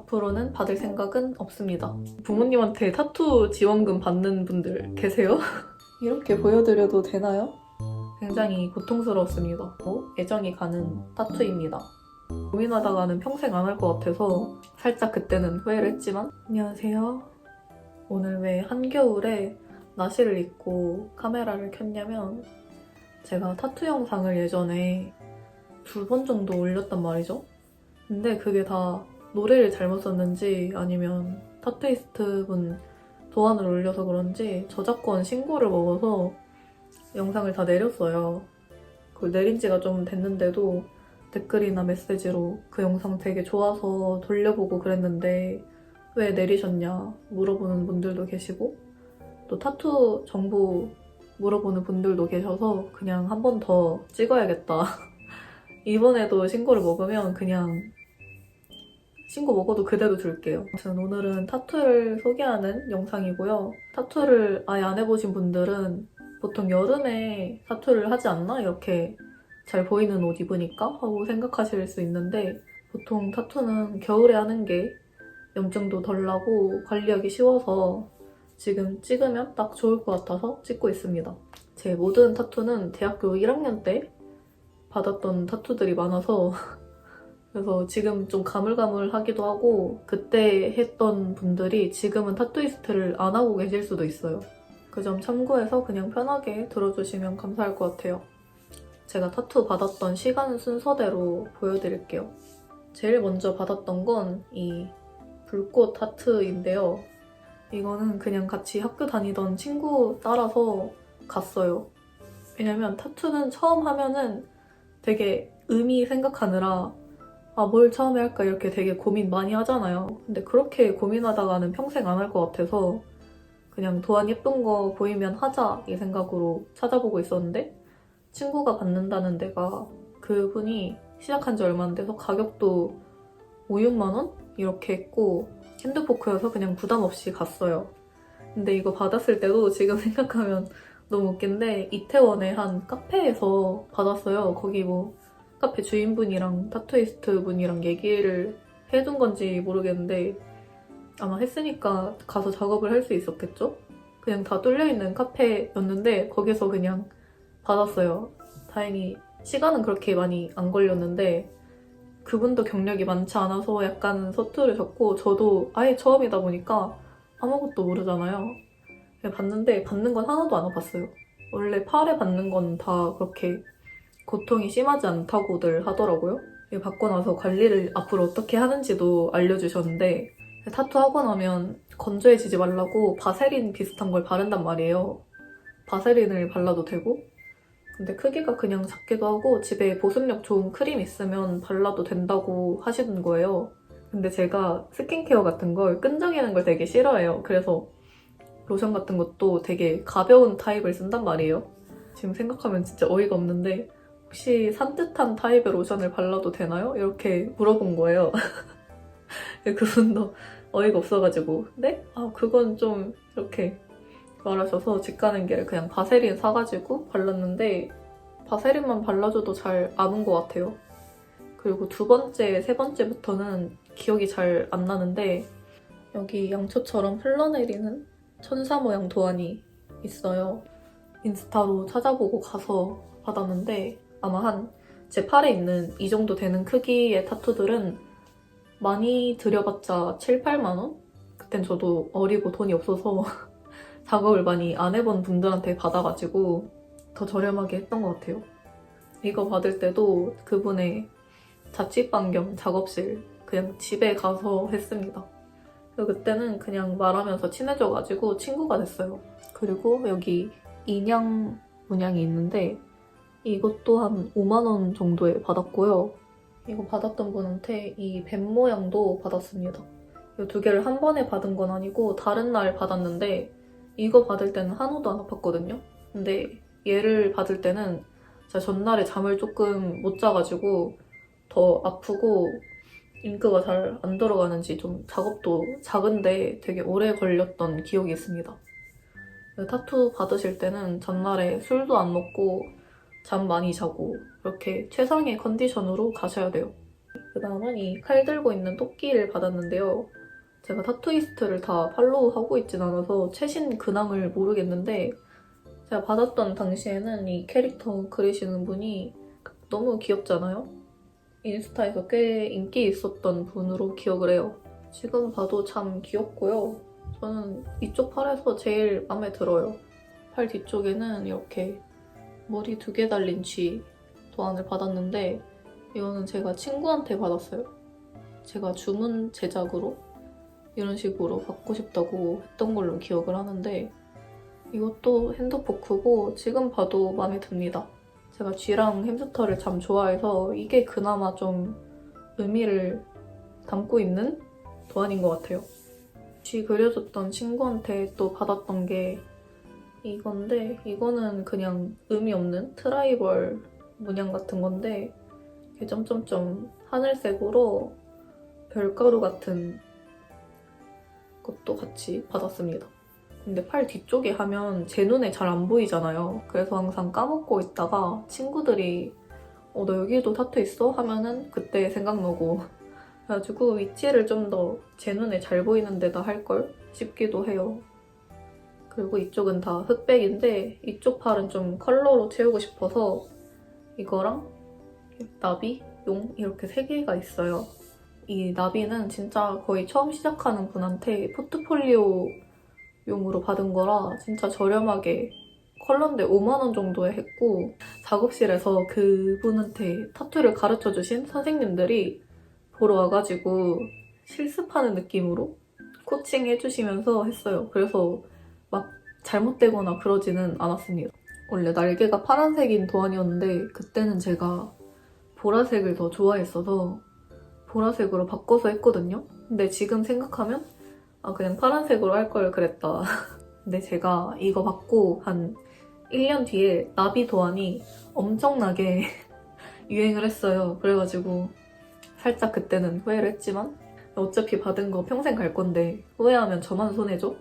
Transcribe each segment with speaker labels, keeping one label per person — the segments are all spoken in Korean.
Speaker 1: 앞으로는 받을 생각은 없습니다. 부모님한테 타투 지원금 받는 분들 계세요? 이렇게 보여드려도 되나요? 굉장히 고통스러웠습니다. 어? 애정이 가는 타투입니다. 고민하다가는 평생 안 할 것 같아서 살짝 그때는 후회를 했지만 안녕하세요. 오늘 왜 한겨울에 나시를 입고 카메라를 켰냐면 제가 타투 영상을 예전에 두 번 정도 올렸단 말이죠. 근데 그게 다 노래를 잘못 썼는지 아니면 타투이스트 분 도안을 올려서 그런지 저작권 신고를 먹어서 영상을 다 내렸어요. 그 내린 지가 좀 됐는데도 댓글이나 메시지로 그 영상 되게 좋아서 돌려보고 그랬는데 왜 내리셨냐 물어보는 분들도 계시고 또 타투 정보 물어보는 분들도 계셔서 그냥 한 번 더 찍어야겠다. 이번에도 신고를 먹으면 그냥 신고 먹어도 그대로 줄게요. 아무튼 오늘은 타투를 소개하는 영상이고요. 타투를 아예 안 해보신 분들은 보통 여름에 타투를 하지 않나? 이렇게 잘 보이는 옷 입으니까 하고 생각하실 수 있는데 보통 타투는 겨울에 하는 게 염증도 덜 나고 관리하기 쉬워서 지금 찍으면 딱 좋을 것 같아서 찍고 있습니다. 제 모든 타투는 대학교 1학년 때 받았던 타투들이 많아서 그래서 지금 좀 가물가물하기도 하고 그때 했던 분들이 지금은 타투이스트를 안 하고 계실 수도 있어요. 그 점 참고해서 그냥 편하게 들어주시면 감사할 것 같아요. 제가 타투 받았던 시간 순서대로 보여드릴게요. 제일 먼저 받았던 건 이 불꽃 하트인데요. 이거는 그냥 같이 학교 다니던 친구 따라서 갔어요. 왜냐면 타투는 처음 하면은 되게 의미 생각하느라 아, 뭘 처음에 할까 이렇게 되게 고민 많이 하잖아요. 근데 그렇게 고민하다가는 평생 안 할 것 같아서 그냥 도안 예쁜 거 보이면 하자 이 생각으로 찾아보고 있었는데 친구가 받는다는 데가 그분이 시작한 지 얼마 안 돼서 가격도 5, 6만 원? 이렇게 했고 핸드포크여서 그냥 부담 없이 갔어요. 근데 이거 받았을 때도 지금 생각하면 너무 웃긴데 이태원의 한 카페에서 받았어요. 거기 뭐 카페 주인분이랑 타투이스트 분이랑 얘기를 해둔 건지 모르겠는데 아마 했으니까 가서 작업을 할 수 있었겠죠? 그냥 다 뚫려있는 카페였는데 거기서 그냥 받았어요. 다행히 시간은 그렇게 많이 안 걸렸는데 그분도 경력이 많지 않아서 약간 서투르셨고 저도 아예 처음이다 보니까 아무것도 모르잖아요. 그냥 봤는데 받는 건 하나도 안 아팠어요. 원래 팔에 받는 건 다 그렇게 고통이 심하지 않다고들 하더라고요. 이거 받고 나서 관리를 앞으로 어떻게 하는지도 알려주셨는데 타투 하고 나면 건조해지지 말라고 바세린 비슷한 걸 바른단 말이에요. 바세린을 발라도 되고 근데 크기가 그냥 작기도 하고 집에 보습력 좋은 크림 있으면 발라도 된다고 하시는 거예요. 근데 제가 스킨케어 같은 걸 끈적이는 걸 되게 싫어해요. 그래서 로션 같은 것도 되게 가벼운 타입을 쓴단 말이에요. 지금 생각하면 진짜 어이가 없는데 혹시 산뜻한 타입의 로션을 발라도 되나요? 이렇게 물어본 거예요. 그분도 어이가 없어가지고 네? 아 그건 좀 이렇게 말하셔서 집 가는 길에 그냥 바세린 사가지고 발랐는데 바세린만 발라줘도 잘안온것 같아요. 그리고 두 번째, 세 번째부터는 기억이 잘 안 나는데 여기 양초처럼 흘러내리는 천사 모양 도안이 있어요. 인스타로 찾아보고 가서 받았는데 아마 한 제 팔에 있는 이 정도 되는 크기의 타투들은 많이 들여봤자 7, 8만 원? 그땐 저도 어리고 돈이 없어서 작업을 많이 안 해본 분들한테 받아가지고 더 저렴하게 했던 것 같아요. 이거 받을 때도 그분의 자취방 겸 작업실 그냥 집에 가서 했습니다. 그때는 그냥 말하면서 친해져가지고 친구가 됐어요. 그리고 여기 인형 문양이 있는데 이것도 한 5만원 정도에 받았고요. 이거 받았던 분한테 이 뱀 모양도 받았습니다. 이 두 개를 한 번에 받은 건 아니고 다른 날 받았는데 이거 받을 때는 하나도 안 아팠거든요. 근데 얘를 받을 때는 제가 전날에 잠을 조금 못 자가지고 더 아프고 잉크가 잘 안 들어가는지 좀 작업도 작은데 되게 오래 걸렸던 기억이 있습니다. 타투 받으실 때는 전날에 술도 안 먹고 잠 많이 자고 이렇게 최상의 컨디션으로 가셔야 돼요. 그 다음은 이 칼 들고 있는 토끼를 받았는데요. 제가 타투이스트를 다 팔로우하고 있진 않아서 최신 근황을 모르겠는데 제가 받았던 당시에는 이 캐릭터 그리시는 분이 너무 귀엽잖아요? 인스타에서 꽤 인기 있었던 분으로 기억을 해요. 지금 봐도 참 귀엽고요. 저는 이쪽 팔에서 제일 마음에 들어요. 팔 뒤쪽에는 이렇게 머리 두 개 달린 쥐 도안을 받았는데 이거는 제가 친구한테 받았어요. 제가 주문 제작으로 이런 식으로 받고 싶다고 했던 걸로 기억을 하는데 이것도 핸드포크고 지금 봐도 마음에 듭니다. 제가 쥐랑 햄스터를 참 좋아해서 이게 그나마 좀 의미를 담고 있는 도안인 것 같아요. 쥐 그려줬던 친구한테 또 받았던 게 이건데 이거는 그냥 의미 없는 트라이벌 문양 같은 건데 이게 점점점 하늘색으로 별가루 같은 것도 같이 받았습니다. 근데 팔 뒤쪽에 하면 제 눈에 잘 안 보이잖아요. 그래서 항상 까먹고 있다가 친구들이 어, 너 여기도 타투 있어? 하면은 그때 생각나고 그래가지고 위치를 좀 더 제 눈에 잘 보이는 데다 할 걸 싶기도 해요. 그리고 이쪽은 다 흑백인데 이쪽 팔은 좀 컬러로 채우고 싶어서 이거랑 나비, 용 이렇게 세 개가 있어요. 이 나비는 진짜 거의 처음 시작하는 분한테 포트폴리오 용으로 받은 거라 진짜 저렴하게 컬러인데 5만원 정도에 했고 작업실에서 그분한테 타투를 가르쳐 주신 선생님들이 보러 와가지고 실습하는 느낌으로 코칭 해주시면서 했어요. 그래서 막 잘못되거나 그러지는 않았습니다. 원래 날개가 파란색인 도안이었는데 그때는 제가 보라색을 더 좋아했어서 보라색으로 바꿔서 했거든요. 근데 지금 생각하면 아 그냥 파란색으로 할 걸 그랬다. 근데 제가 이거 받고 한 1년 뒤에 나비 도안이 엄청나게 유행을 했어요. 그래가지고 살짝 그때는 후회를 했지만 어차피 받은 거 평생 갈 건데 후회하면 저만 손해죠?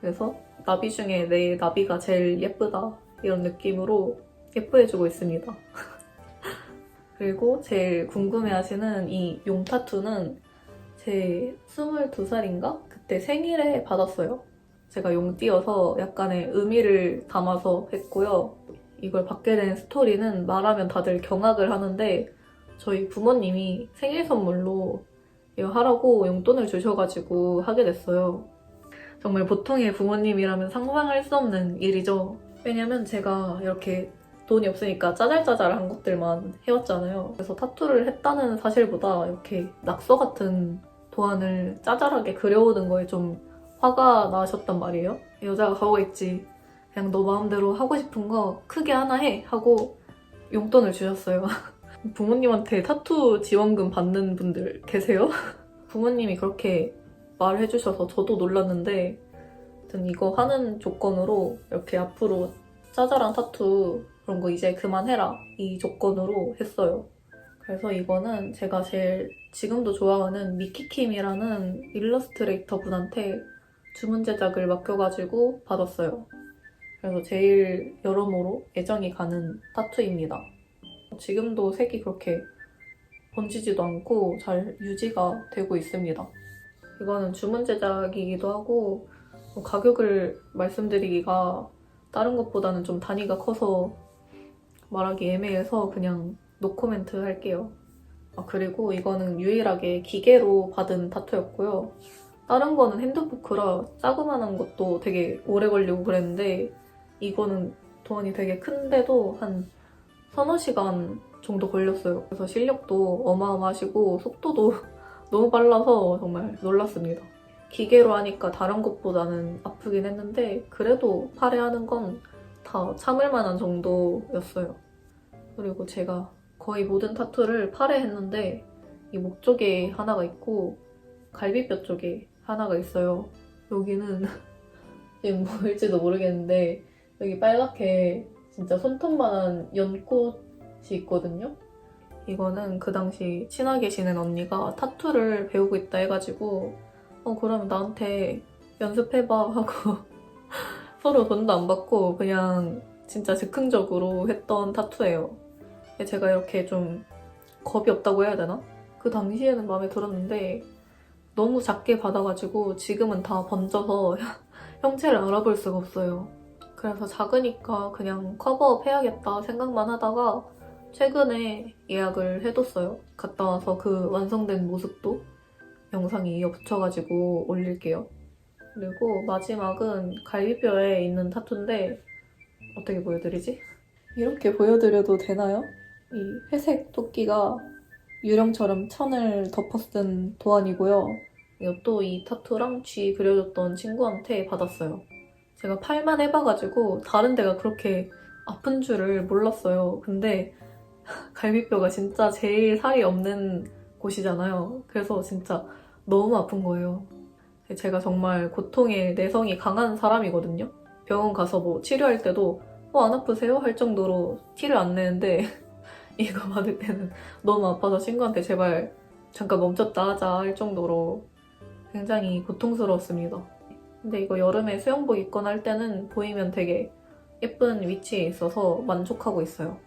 Speaker 1: 그래서 나비 중에 내 나비가 제일 예쁘다 이런 느낌으로 예뻐해주고 있습니다. 그리고 제일 궁금해하시는 이 용 타투는 제 22살인가? 그때 생일에 받았어요. 제가 용띠여서 약간의 의미를 담아서 했고요. 이걸 받게 된 스토리는 말하면 다들 경악을 하는데 저희 부모님이 생일 선물로 이거 하라고 용돈을 주셔가지고 하게 됐어요. 정말 보통의 부모님이라면 상상할 수 없는 일이죠. 왜냐면 제가 이렇게 돈이 없으니까 짜잘짜잘한 것들만 해왔잖아요. 그래서 타투를 했다는 사실보다 이렇게 낙서 같은 도안을 짜잘하게 그려오는 거에 좀 화가 나셨단 말이에요. 여자가 가오가 있지. 그냥 너 마음대로 하고 싶은 거 크게 하나 해 하고 용돈을 주셨어요. 부모님한테 타투 지원금 받는 분들 계세요? 부모님이 그렇게 말을 해주셔서 저도 놀랐는데 아무튼 이거 하는 조건으로 이렇게 앞으로 짜잘한 타투 그런 거 이제 그만해라 이 조건으로 했어요. 그래서 이거는 제가 제일 지금도 좋아하는 미키킴이라는 일러스트레이터 분한테 주문 제작을 맡겨가지고 받았어요. 그래서 제일 여러모로 애정이 가는 타투입니다. 지금도 색이 그렇게 번지지도 않고 잘 유지가 되고 있습니다. 이거는 주문 제작이기도 하고 뭐 가격을 말씀드리기가 다른 것보다는 좀 단위가 커서 말하기 애매해서 그냥 노코멘트 할게요. 아, 그리고 이거는 유일하게 기계로 받은 타투였고요. 다른 거는 핸드포크라 자그만한 것도 되게 오래 걸리고 그랬는데 이거는 도안이 되게 큰데도 한 서너 시간 정도 걸렸어요. 그래서 실력도 어마어마하시고 속도도 너무 빨라서 정말 놀랐습니다. 기계로 하니까 다른 것보다는 아프긴 했는데 그래도 팔에 하는 건 다 참을 만한 정도였어요. 그리고 제가 거의 모든 타투를 팔에 했는데 이 목 쪽에 하나가 있고 갈비뼈 쪽에 하나가 있어요. 여기는 지금 보일지도 모르겠는데 여기 빨갛게 진짜 손톱만한 연꽃이 있거든요. 이거는 그 당시 친하게 지낸 언니가 타투를 배우고 있다 해가지고 어 그러면 나한테 연습해봐 하고 서로 돈도 안 받고 그냥 진짜 즉흥적으로 했던 타투예요. 제가 이렇게 좀 겁이 없다고 해야 되나? 그 당시에는 마음에 들었는데 너무 작게 받아가지고 지금은 다 번져서 형체를 알아볼 수가 없어요. 그래서 작으니까 그냥 커버업 해야겠다 생각만 하다가 최근에 예약을 해뒀어요. 갔다 와서 그 완성된 모습도 영상에 이어 붙여가지고 올릴게요. 그리고 마지막은 갈비뼈에 있는 타투인데 어떻게 보여드리지? 이렇게 보여드려도 되나요? 이 회색 토끼가 유령처럼 천을 덮어쓴 도안이고요. 이것도 이 타투랑 쥐 그려줬던 친구한테 받았어요. 제가 팔만 해봐가지고 다른 데가 그렇게 아픈 줄을 몰랐어요. 근데 갈비뼈가 진짜 제일 살이 없는 곳이잖아요. 그래서 진짜 너무 아픈 거예요. 제가 정말 고통에 내성이 강한 사람이거든요. 병원 가서 뭐 치료할 때도 어, 안 아프세요? 할 정도로 티를 안 내는데 이거 받을 때는 너무 아파서 친구한테 제발 잠깐 멈췄다 하자 할 정도로 굉장히 고통스러웠습니다. 근데 이거 여름에 수영복 입거나 할 때는 보이면 되게 예쁜 위치에 있어서 만족하고 있어요.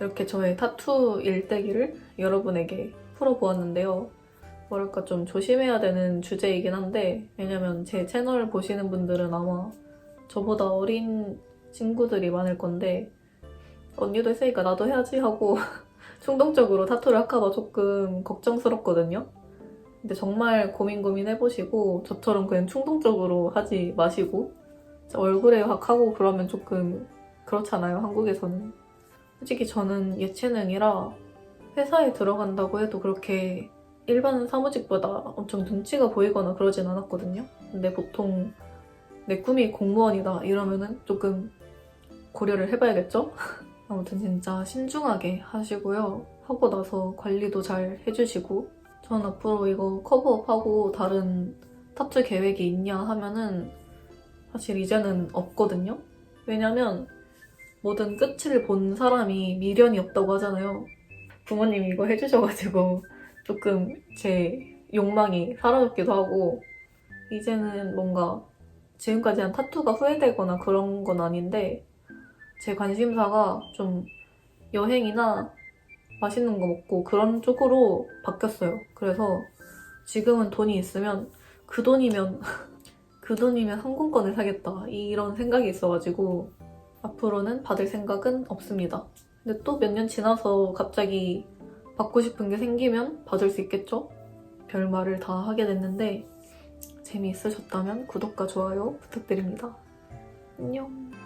Speaker 1: 이렇게 저의 타투 일대기를 여러분에게 풀어보았는데요. 뭐랄까 좀 조심해야 되는 주제이긴 한데 왜냐면 제 채널 보시는 분들은 아마 저보다 어린 친구들이 많을 건데 언니도 했으니까 나도 해야지 하고 충동적으로 타투를 할까봐 조금 걱정스럽거든요. 근데 정말 고민 고민 해보시고 저처럼 그냥 충동적으로 하지 마시고 얼굴에 확 하고 그러면 조금 그렇잖아요 한국에서는 솔직히 저는 예체능이라 회사에 들어간다고 해도 그렇게 일반 사무직보다 엄청 눈치가 보이거나 그러진 않았거든요 근데 보통 내 꿈이 공무원이다 이러면은 조금 고려를 해봐야겠죠? 아무튼 진짜 신중하게 하시고요 하고 나서 관리도 잘 해주시고 전 앞으로 이거 커버업하고 다른 타투 계획이 있냐 하면은 사실 이제는 없거든요. 왜냐면 뭐든 끝을 본 사람이 미련이 없다고 하잖아요. 부모님이 이거 해주셔가지고 조금 제 욕망이 사라졌기도 하고 이제는 뭔가 지금까지 한 타투가 후회되거나 그런 건 아닌데 제 관심사가 좀 여행이나 맛있는 거 먹고 그런 쪽으로 바뀌었어요. 그래서 지금은 돈이 있으면 그 돈이면 그 돈이면 항공권을 사겠다 이런 생각이 있어가지고 앞으로는 받을 생각은 없습니다. 근데 또 몇 년 지나서 갑자기 받고 싶은 게 생기면 받을 수 있겠죠? 별말을 다 하게 됐는데 재미있으셨다면 구독과 좋아요 부탁드립니다. 안녕.